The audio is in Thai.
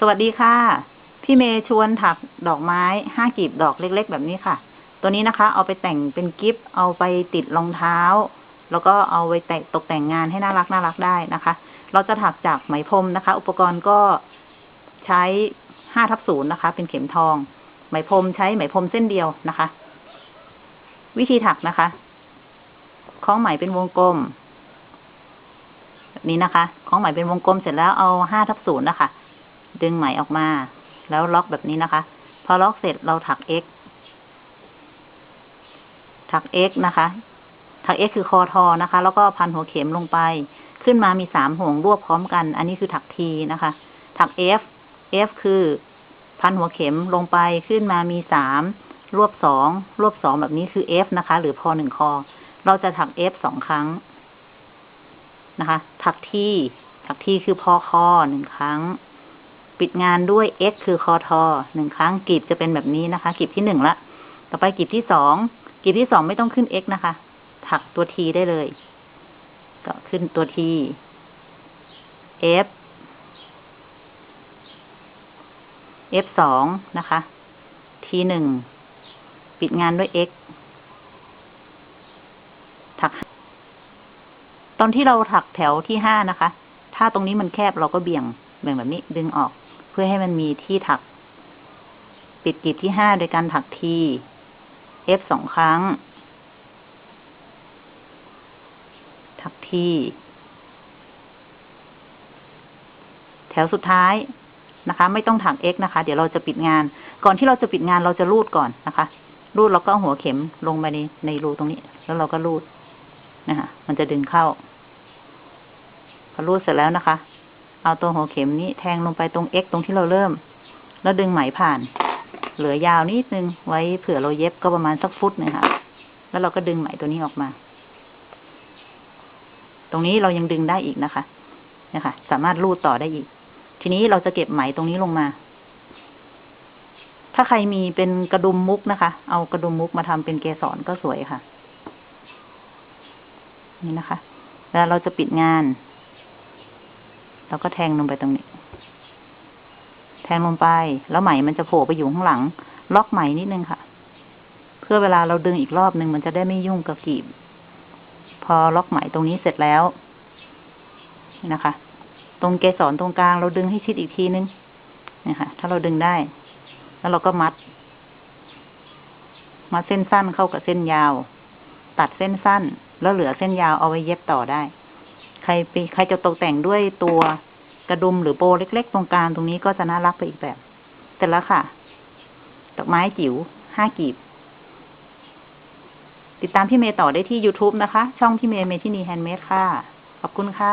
สวัสดีค่ะ พี่เมย์ชวนถักดอกไม้ห้ากีบดอกเล็ก ๆ แบบนี้ค่ะ ตัวนี้นะคะ เอาไปแต่งเป็นกิฟต์เอาไปติดรองเท้า แล้วก็เอาไปแต่งตกแต่งงานให้น่ารักน่ารักได้นะคะ เราจะถักจากไหมพรมนะคะ อุปกรณ์ก็ใช้ห้าทับศูนย์นะคะ เป็นเข็มทอง ไหมพรมใช้ไหมพรมเส้นเดียวนะคะ วิธีถักนะคะคล้องไหมเป็นวงกลมแบบนี้นะคะคล้องไหมเป็นวงกลมเสร็จแล้วเอาห้าทับศูนย์นะคะ ดึงไหมออกมา แล้วล็อกแบบนี้นะคะ พอล็อกเสร็จเราถัก x ถัก x นะคะ ถัก x คือคอทอนะคะ แล้วก็พันหัวเข็มลงไป ขึ้นมามีสามห่วงรวบพร้อมกัน อันนี้คือถัก t นะคะ ถัก f f คือพันหัวเข็มลงไปขึ้นมามีสามรวบสองรวบสองแบบนี้คือ f นะคะ หรือพอหนึ่งคอ เราจะถัก f สองครั้งนะคะ ถัก t ถัก t คือพอคอหนึ่งครั้ง ปิดงานด้วย x คือคอทอหนึ่งครั้งกีบจะเป็นแบบนี้นะคะกีบที่หนึ่งละ ต่อไปกีบที่สองกีบที่สองไม่ต้องขึ้น x นะคะ ถักตัว t ได้เลย ก็ขึ้นตัว t f f สองนะคะ t หนึ่งปิดงานด้วย x ถัก ตอนที่เราถักแถวที่ห้านะคะ ถ้าตรงนี้มันแคบเราก็เบี่ยงเบี่ยงแบบนี้ดึงออก พื่อให้มันมีที่ถัก ปิดกลีบที่ห้าโดยการถักที f สองครั้ง ถักที แถวสุดท้ายนะคะ ไม่ต้องถัก x นะคะ เดี๋ยวเราจะปิดงาน ก่อนที่เราจะปิดงานเราจะรูดก่อนนะคะ รูดแล้วก็หัวเข็มลงไปในในรูตรงนี้ แล้วเราก็รูดนะคะมันจะดึงเข้าพอรูดเสร็จแล้วนะคะ เอาตัวหัวเข็มนี้แทงลงไปตรง x ตรงที่เราเริ่ม แล้วดึงไหมผ่าน เหลือยาวนิดนึงไว้เผื่อเราเย็บก็ประมาณสักฟุตหนึงค่ะ แล้วเราก็ดึงไหมตัวนี้ออกมา ตรงนี้เรายังดึงได้อีกนะคะนะคะสามารถรูดต่อได้อีก ทีนี้เราจะเก็บไหมตรงนี้ลงมา ถ้าใครมีเป็นกระดุมมุกนะคะ เอากระดุมมุกมาทำเป็นเกสรก็สวยค่ะ นี่นะคะ แล้วเราจะปิดงาน เราก็แทงลงไปตรงนี้ แทงลงไป แล้วไหมมันจะโผล่ไปอยู่ข้างหลัง ล็อกไหมนิดนึงค่ะ เพื่อเวลาเราดึงอีกรอบหนึ่งมันจะได้ไม่ยุ่งกับกีบ พอล็อกไหมตรงนี้เสร็จแล้วนะคะ ตรงเกสรตรงกลางเราดึงให้ชิดอีกทีนึงนี่ค่ะถ้าเราดึงได้ แล้วเราก็มัด มัดเส้นสั้นเข้ากับเส้นยาว ตัดเส้นสั้น แล้วเหลือเส้นยาวเอาไว้เย็บต่อได้ รไปใครจะตกแต่งด้วยตัวกระดุมหรือโบเล็ก ๆ ตรงกลางตรงนี้ก็จะน่ารักไปอีกแบบ เสร็จแล้วค่ะ ดอกไม้จิ๋วห้ากีบ ติดตามพี่เมย์ต่อได้ที่ YouTube นะคะ ช่องพี่เมย์เมทินีแฮนด์เมดค่ะ ขอบคุณค่ะ